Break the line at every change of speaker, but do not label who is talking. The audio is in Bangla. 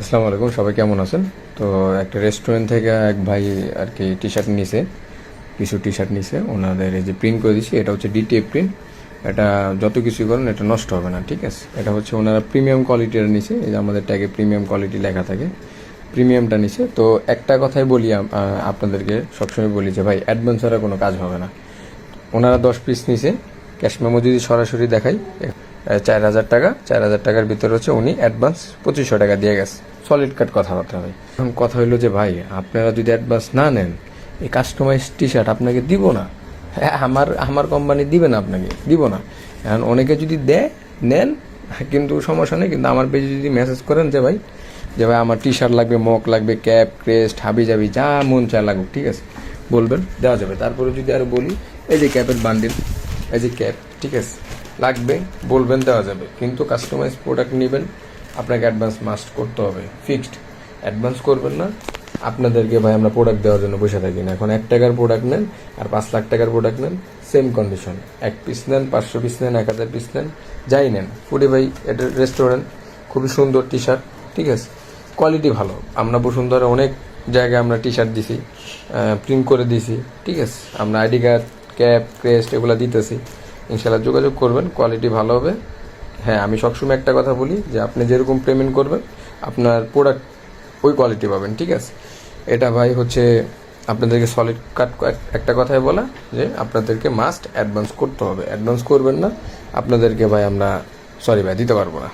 আসসালামু আলাইকুম, সবাই কেমন আছেন? তো একটা রেস্টুরেন্ট থেকে এক ভাই আর কি টি শার্ট নিছে, কিছু টি শার্ট নিছে। ওনাদের এই যে প্রিন্ট করে দিছি, এটা হচ্ছে ডিটিএফ প্রিন্ট এটা যত কিছুই করেন, এটা নষ্ট হবে না, ঠিক আছে? এটা হচ্ছে ওনারা প্রিমিয়াম কোয়ালিটির নিছে, এই যে আমাদের ট্যাগে প্রিমিয়াম কোয়ালিটি লেখা থাকে প্রিমিয়ামটা নিছে। তো একটা কথাই বলি আপনাদেরকে, সবসময় বলি যে ভাই অ্যাডভান্স কোনো কাজ হবে না। ওনারা দশ পিস নিছে ক্যাশ মেমো যদি সরাসরি দেখাই চার হাজার টাকা, চার হাজার টাকার ভিতরে হচ্ছে উনি অ্যাডভান্স পঁচিশশো টাকা দিয়ে গেছে। সলিড কাট কথাবার্তা ভাই। এখন কথা হইল যে ভাই, আপনারা যদি অ্যাডভান্স না নেন, এই কাস্টমাইজ টি শার্ট আপনাকে দিব না। হ্যাঁ আমার আমার কোম্পানি দিবে না আপনাকে, দিব না। এখন অনেকে যদি দেয়, নেন, কিন্তু সমস্যা নেই, কিন্তু আমার পেজে যদি মেসেজ করেন যে ভাই যে ভাই আমার টি শার্ট লাগবে মক লাগবে ক্যাপ ক্রেস্ট হাবি জাবি যা মন চা লাগুক, ঠিক আছে? বলবেন, দেওয়া যাবে। তারপরে যদি আর বলি, এই যে ক্যাপের বান্ডিল এই যে ক্যাপ ঠিক আছে? লাগবে, বলবেন, দেওয়া যাবে। কিন্তু কাস্টমাইজ প্রোডাক্ট নেবেন, আপনাকে অ্যাডভান্স মাস্ট করতে হবে ফিক্সড অ্যাডভান্স করবেন না, আপনাদেরকে ভাই আমরা প্রোডাক্ট দেওয়ার জন্য বসে থাকি না। এখন এক টাকার প্রোডাক্ট নেন, আর পাঁচ লাখ টাকার প্রোডাক্ট নেন সেম কন্ডিশন এক পিস নেন, পাঁচশো পিস নেন, এক হাজার পিস নেন, যাই নেন। ফুডে ভাই, এটা রেস্টুরেন্ট খুবই সুন্দর টি শার্ট ঠিক আছে? কোয়ালিটি ভালো। আমরা বসুন্ধরা অনেক জায়গায় আমরা টি শার্ট দিছি প্রিন্ট করে দিছি, ঠিক আছে? আমরা আইডি কার্ড ক্যাপ ক্রেস্ট, এগুলো দিতেছি। ইনশাল্লাহ যোগাযোগ করবেন কোয়ালিটি ভালো হবে। হ্যাঁ আমি সবসময় একটা কথা বলি যে আপনি যেরকম পেমেন্ট করবেন, আপনার প্রোডাক্ট ওই কোয়ালিটি পাবেন, ঠিক আছে? এটা ভাই হচ্ছে আপনাদেরকে সলিড কাট একটা কথাই বলা যে আপনাদেরকে মাস্ট অ্যাডভান্স করতে হবে। অ্যাডভান্স করবেন না, আপনাদেরকে ভাই আমরা সরি ভাই, দিতে পারব না।